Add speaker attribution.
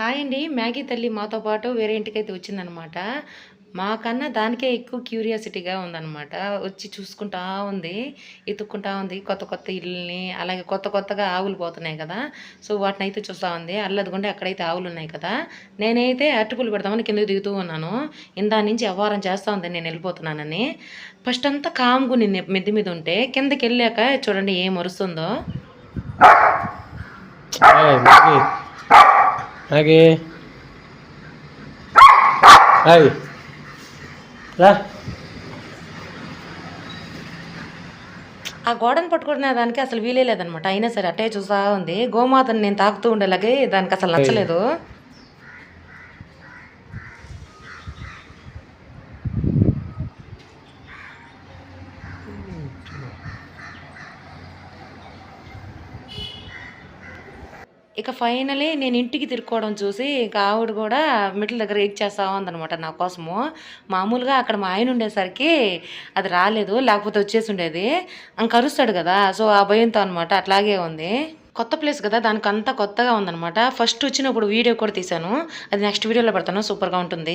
Speaker 1: Hi అండి. Maggi తల్లి మాతో పాటు వేరే ఇంటికైతే వచ్చిందనమాట మాకన్నా దానికే ఎక్కువ క్యూరియాసిటీగా ఉందన్నమాట. వచ్చి చూసుకుంటా ఉంది ఎత్తుక్కుంటా ఉంది కొత్త కొత్త ఇల్లుని అలాగే కొత్త కొత్తగా ఆవులు పోతున్నాయి కదా. సో వాటిని అయితే చూస్తూ ఉంది. అల్లదుగుంటే అక్కడైతే ఆవులు ఉన్నాయి కదా. నేనైతే అరటిపూలు పెడదామని కింద దిగుతూ ఉన్నాను. ఇందా నుంచి అవ్వారం చేస్తూ ఉంది నేను వెళ్ళిపోతున్నానని. ఫస్ట్ అంతా కామ్గు నిన్న మిద్ది మీద ఉంటే. కిందకి వెళ్ళాక చూడండి ఏం
Speaker 2: వరుస్తుందో Maggie. Hey. రా
Speaker 1: ఆ గోడను పట్టుకునే దానికి అసలు వీలే లేదనమాట అయినా సరే అట్టే చూసా ఉంది గోమాతని నేను తాకుతూ ఉండేలాగే దానికి అసలు నచ్చలేదు ఇక ఫైనలీ నేను ఇంటికి తిరుక్కోవడం చూసి ఇక ఆవిడ కూడా మెట్ల దగ్గర ఎయిట్ చేస్తా ఉందనమాట నా కోసము. మామూలుగా అక్కడ మా ఆయన ఉండేసరికి అది రాలేదు లేకపోతే వచ్చేసి ఉండేది. కరుస్తాడు కదా సో ఆ భయంతో అనమాట అట్లాగే ఉంది. కొత్త ప్లేస్ కదా దానికి అంతా కొత్తగా ఉందనమాట ఫస్ట్ వచ్చినప్పుడు వీడియో కూడా తీశాను. అది నెక్స్ట్ వీడియోలో పెడతాను సూపర్గా ఉంటుంది.